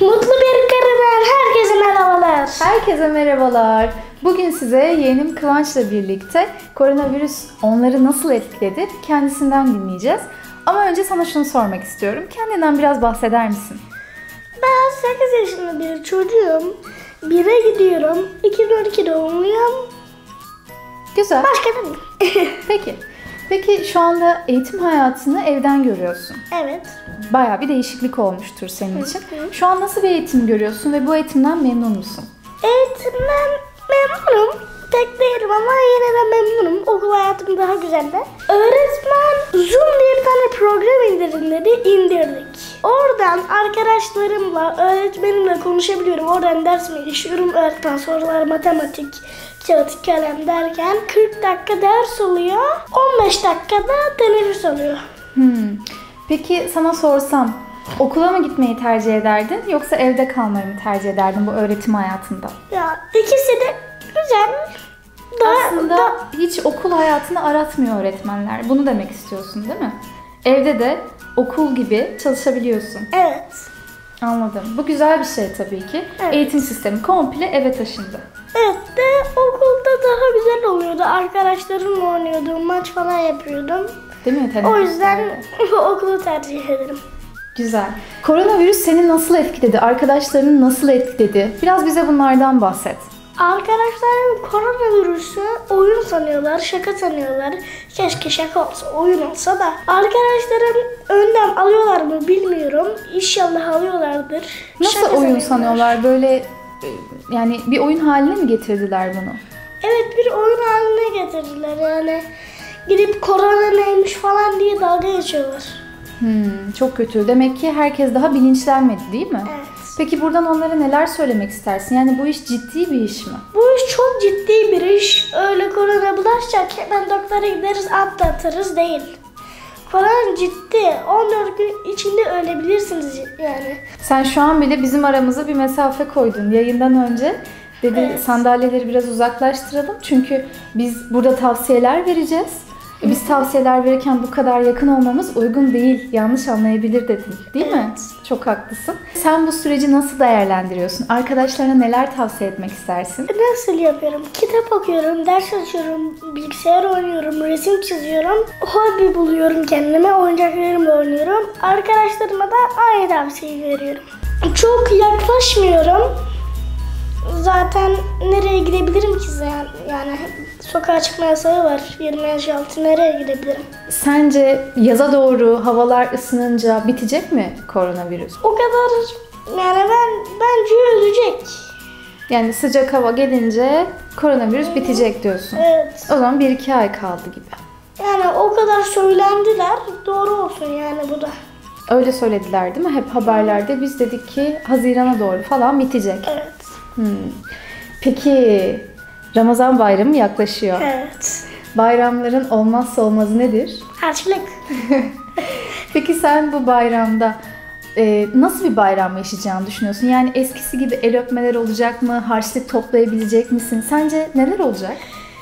Mutlu bir karıdan herkese merhabalar. Herkese merhabalar. Bugün size yeğenim Kıvanç'la birlikte koronavirüs onları nasıl etkiledi kendisinden dinleyeceğiz. Ama önce sana şunu sormak istiyorum. Kendinden biraz bahseder misin? Ben 8 yaşında bir çocuğum. Bire gidiyorum. 2012 doğumluyum. Güzel. Başka değil. Peki. Peki şu anda eğitim hayatını evden görüyorsun. evet. Bayağı bir değişiklik olmuştur senin için. Şu an nasıl bir eğitim görüyorsun ve bu eğitimden memnun musun? Eğitimden memnunum. Değilim ama yine de memnunum. Okul hayatım daha güzeldi. Öğretmen Zoom diye bir tane program indirin dedi. indirdik. Oradan arkadaşlarımla, öğretmenimle konuşabiliyorum. Oradan dersimi işliyorum. Öğretmen sorular, matematik, kağıt, kalem derken 40 dakika ders oluyor. 15 dakikada teneffüs oluyor. Hmm. Peki sana sorsam okula mı gitmeyi tercih ederdin yoksa evde kalmayı mı tercih ederdin bu öğretim hayatında? Ya Aslında da- hiç okul hayatını aratmıyor öğretmenler. Bunu demek istiyorsun değil mi? Evde de okul gibi çalışabiliyorsun. evet. Anladım. Bu güzel bir şey tabii ki. Evet. Eğitim sistemi komple eve taşındı. Evet de okulda daha güzel oluyordu. Arkadaşlarımla oynuyordum, maç falan yapıyordum. Değil mi? O yüzden okulu tercih ederim. Güzel. Koronavirüs seni nasıl etkiledi? Arkadaşlarını nasıl etkiledi? Biraz bize bunlardan bahset. Arkadaşlarım koronavirüsü oyun sanıyorlar, şaka sanıyorlar. Keşke şaka olsa, oyun olsa da. Arkadaşlarım önlem alıyorlar mı bilmiyorum. İnşallah alıyorlardır. Nasıl Şaka oyun sanıyorlar. sanıyorlar? Böyle e, yani bir oyun haline mi getirdiler bunu? Evet bir oyun haline getirdiler yani. Gidip korona neymiş falan diye dalga geçiyorlar. Hmm, çok kötü. Demek ki herkes daha bilinçlenmedi değil mi? Evet. Peki buradan onlara neler söylemek istersin? Yani bu iş ciddi bir iş mi? Bu iş çok ciddi bir iş. Öyle korona bulaşacak hemen doktora gideriz atlatırız değil. Korona ciddi. 14 gün içinde ölebilirsiniz yani. Sen şu an bile bizim aramıza bir mesafe koydun yayından önce. Dedi Evet. sandalyeleri biraz uzaklaştıralım çünkü biz burada tavsiyeler vereceğiz. E, Biz tavsiyeler verirken bu kadar yakın olmamız uygun değil, yanlış anlayabilir dedin değil mi? Evet. Çok haklısın. Sen bu süreci nasıl değerlendiriyorsun? Arkadaşlarına neler tavsiye etmek istersin? Nasıl yapıyorum? Kitap okuyorum, ders açıyorum, bilgisayar oynuyorum, resim çiziyorum. Hobi buluyorum kendime, oyuncaklarımla oynuyorum. Arkadaşlarıma da aynı tavsiyeyi veriyorum. Çok yaklaşmıyorum. Zaten nereye gidebilirim ki yani sokağa çıkma yasağı var 20 yaş altı nereye gidebilirim? Sence yaza doğru havalar ısınınca bitecek mi koronavirüs? O kadar yani ben bence ölecek. Yani sıcak hava gelince koronavirüs bitecek diyorsun. Evet. O zaman 1-2 ay kaldı gibi. Yani o kadar söylendiler. Doğru olsun yani bu da. Öyle söylediler değil mi? Hep haberlerde biz dedik ki Haziran'a doğru falan bitecek. Evet. Hmm. Peki Ramazan bayramı yaklaşıyor. Evet. Bayramların olmazsa olmazı nedir? Harçlık. Peki sen bu bayramda e, nasıl bir bayram yaşayacağını düşünüyorsun? Yani eskisi gibi el öpmeler olacak mı? Harçlık toplayabilecek misin? Sence neler olacak?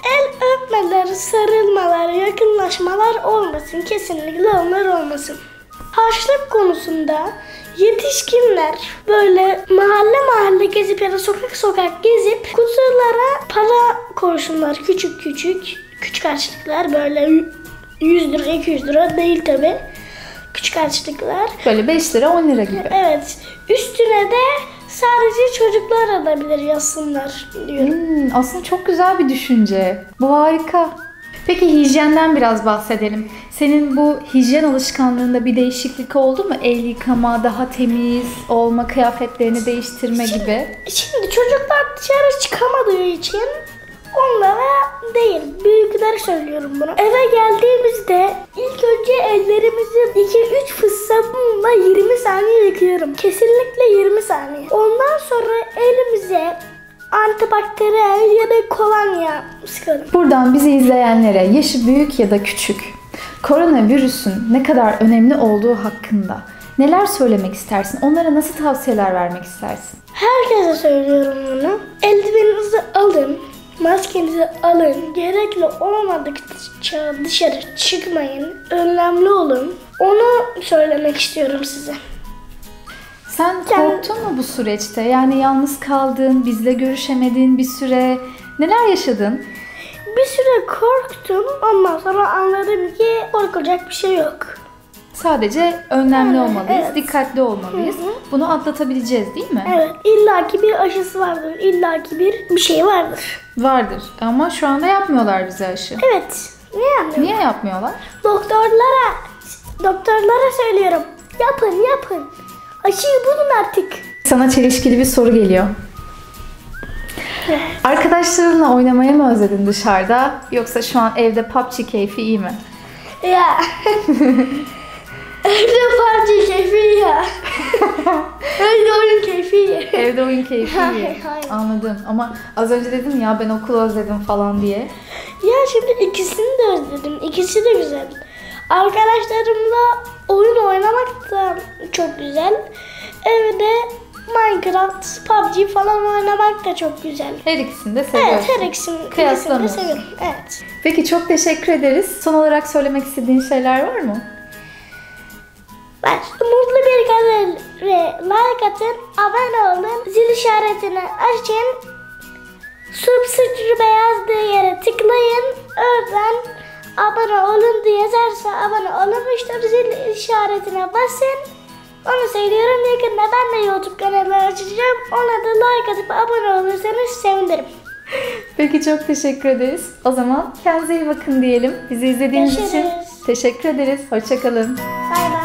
El öpmeler, sarılmalar, yakınlaşmalar olmasın. Kesinlikle onlar olmasın. Harçlık konusunda yetişkinler böyle mahalle mahalle gezip ya da sokak sokak gezip kutulara para koysunlar küçük küçük. Küçük harçlıklar böyle 100 lira 200 lira değil tabi. Küçük harçlıklar. Böyle 5 lira 10 lira gibi. Evet. Üstüne de sadece çocuklar alabilir yazsınlar diyorum. Hmm, aslında çok güzel bir düşünce. Bu harika. Peki hijyenden biraz bahsedelim. Senin bu hijyen alışkanlığında bir değişiklik oldu mu? El yıkama, daha temiz olma, kıyafetlerini değiştirme gibi. Şimdi çocuklar dışarı çıkamadığı için onlara değil, büyükler söylüyorum bunu. Eve geldiğimizde ilk önce ellerimizi 2-3 fıs sabunla 20 saniye yıkıyorum. Kesinlikle 20 saniye. Ondan sonra elimize kolonya sıkalım. Buradan bizi izleyenlere yaşı büyük ya da küçük koronavirüsün ne kadar önemli olduğu hakkında neler söylemek istersin? Onlara nasıl tavsiyeler vermek istersin? Herkese söylüyorum bunu. Eldiveninizi alın. Maskenizi alın. Gerekli olmadıkça dışarı çıkmayın. Önlemli olun. Onu söylemek istiyorum size. Sen korktun mu bu süreçte? Yani yalnız kaldın, bizle görüşemedin bir süre. Neler yaşadın? Bir süre korktum. Ondan sonra anladım ki korkacak bir şey yok. Sadece önlemli Evet, olmalıyız, evet. dikkatli olmalıyız. Hı hı. Bunu atlatabileceğiz değil mi? Evet. illaki bir aşısı vardır. illaki bir bir şey vardır. Vardır ama şu anda yapmıyorlar bize aşı. Evet. Niye anlıyorum? Niye yapmıyorlar? Doktorlara, doktorlara söylüyorum. Yapın yapın. Aşıyı bulun artık. Sana çelişkili bir soru geliyor. Arkadaşlarınla oynamayı mı özledin dışarıda yoksa şu an evde PUBG keyfi iyi mi? Ya. Evde parça keyfi ya. Evde oyun keyfi ya. Evde oyun keyfi iyi. Anladım ama az önce dedim ya ben okulu özledim falan diye. Ya şimdi ikisini de özledim. İkisi de güzel. Arkadaşlarımla oyun oynamak da çok güzel. Evde Minecraft, PUBG falan oynamak da çok güzel. Her ikisini de seviyorsun. Evet, her ikisini, ikisini de seviyorum. Evet. Peki çok teşekkür ederiz. Son olarak söylemek istediğin şeyler var mı? Var. Mutlu bir kalore like atın, abone olun, zil işaretini açın, subscribe beyaz yere tıklayın, oradan abone olun diye yazarsa abone olunmuştur, zil işaretine basın. Onu söylüyorum yakında ben de YouTube kanalı açacağım. Ona da like atıp abone olursanız sevinirim. Peki çok teşekkür ederiz. O zaman kendinize iyi bakın diyelim. Bizi izlediğiniz için Görüşürüz. teşekkür ederiz. Hoşçakalın. Bay bay.